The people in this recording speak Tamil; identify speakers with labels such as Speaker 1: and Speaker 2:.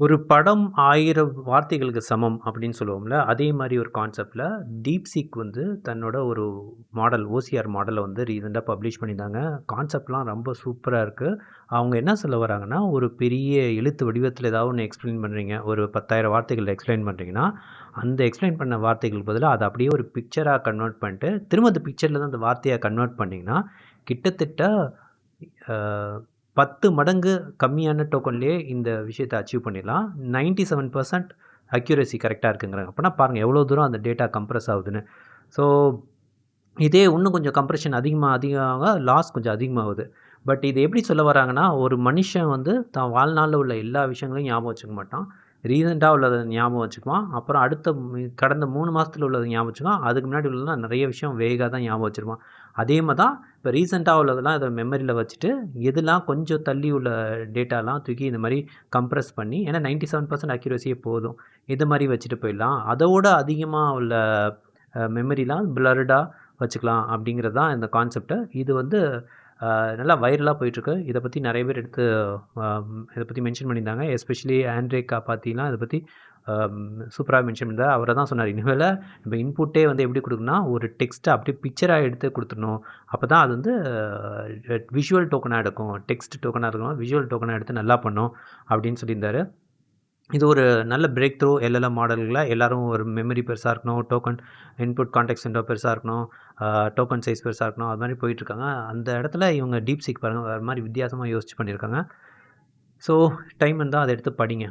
Speaker 1: ஒரு படம் ஆயிரம் வார்த்தைகளுக்கு சமம் அப்படின்னு சொல்லுவோம்ல, அதே மாரி ஒரு கான்செப்ட்ல டீப்சீக் வந்து தன்னோட ஒரு மாடல் ஓசிஆர் மாடல வந்து ரீசென்ட்டா பப்ளிஷ் பண்ணியிருந்தாங்க. கான்செப்ட்லாம் ரொம்ப சூப்பரா இருக்கு. அவங்க என்ன சொல்ல வராங்கன்னா, ஒரு பெரிய எழுத்து வடிவத்தில ஏதாவது ஒண்ணு எக்ஸ்ப்ளைன் பண்றீங்க. ஒரு 10,000 வார்த்தைகள்ல எக்ஸ்ப்ளைன் பண்றீங்கன்னா, அந்த எக்ஸ்ப்ளைன் பண்ண வார்த்தைகளுக்கு பதிலா அத அப்படியே ஒரு பிக்சரா கன்வெர்ட் பண்ணிட்டு, திரும்ப அந்த பிக்சர்ல தான் அந்த வார்த்தையா கன்வெர்ட் பண்ணீங்கன்னா, கிட்டத்தட்ட அ 10 மடங்கு கம்மியான டோக்கன்லேயே இந்த விஷயத்தை அச்சீவ் பண்ணிடலாம். 97% அக்யூரசி கரெக்டாக இருக்குங்கிறாங்க. அப்போனா பாருங்கள் எவ்வளோ தூரம் அந்த டேட்டா கம்ப்ரஸ் ஆகுதுன்னு. ஸோ இதே இன்னும் கொஞ்சம் கம்ப்ரஷன் அதிகமாக அதிகமாக லாஸ் கொஞ்சம் அதிகமாகுது. பட் இது எப்படி சொல்ல வராங்கன்னா, ஒரு மனுஷன் வந்து தான் வாழ்நாளில் உள்ள எல்லா விஷயங்களையும் ஞாபகம் வச்சுக்க மாட்டான். ரீசெண்டாக உள்ளதை ஞாபகம் வச்சுக்குவான். அப்புறம் அடுத்த கடந்த மூணு மாதத்துல உள்ளத ஞாபகம் வச்சுக்குவான். அதுக்கு முன்னாடி உள்ளதெல்லாம் நிறைய விஷயம் வேகாக தான் ஞாபகம் வச்சுருவான் அதே மாதிரி தான் இப்போ ரீசெண்டாக உள்ளதெல்லாம் இதை மெமரியில் வச்சுட்டு, எதெல்லாம் கொஞ்சம் தள்ளி உள்ள டேட்டாலாம் தூக்கி இந்த மாதிரி கம்ப்ரெஸ் பண்ணி ஏன்னா 97% அக்யூரசியே போதும். இது மாதிரி வச்சுட்டு போயிடலாம். அதோட அதிகமாக உள்ள மெமரிலாம் பிளர்டாக வச்சுக்கலாம் அப்படிங்கிறது தான் இந்த கான்செப்ட். இது வந்து நல்லா வைரலாக போயிட்டுருக்கு. இதை பற்றி நிறைய பேர் எடுத்து இதை பற்றி மென்ஷன் பண்ணியிருந்தாங்க. எஸ்பெஷலி ஆண்ட்ரே காப்பாத்திலாம் இதை பற்றி சூப்பராக மென்ஷன் பண்ணார் அவரை தான் சொன்னார் இனிமேல் நம்ம இன்புட்டே வந்து எப்படி கொடுக்குன்னா ஒரு டெக்ஸ்ட்டை அப்படியே பிக்சராக எடுத்து கொடுத்துட்ணும் அப்போ தான் அது வந்து விஷுவல் டோக்கனாக எடுக்கும். டெக்ஸ்ட் டோக்கனாக இருக்கணும் விஷுவல் டோக்கனாக எடுத்து நல்லா பண்ணும் அப்படின்னு சொல்லியிருந்தாரு. இது ஒரு நல்ல பிரேக் த்ரூ எல்எல்எம் மாடல்களில் எல்லாரும் ஒரு மெமரி பெருசாக இருக்கணும். டோக்கன் இன்புட் கான்டெக்ட் சென்டர் பெருசாக இருக்கணும். டோக்கன் சைஸ் பெருசாக இருக்கணும். அது மாதிரி போயிட்டுருக்காங்க. அந்த இடத்துல இவங்க டீப் சீக் பாருங்க வேறு மாதிரி வித்தியாசமாக யோசிச்சு பண்ணியிருக்காங்க. ஸோ டைம் இருந்தால் அதை எடுத்து படிங்க.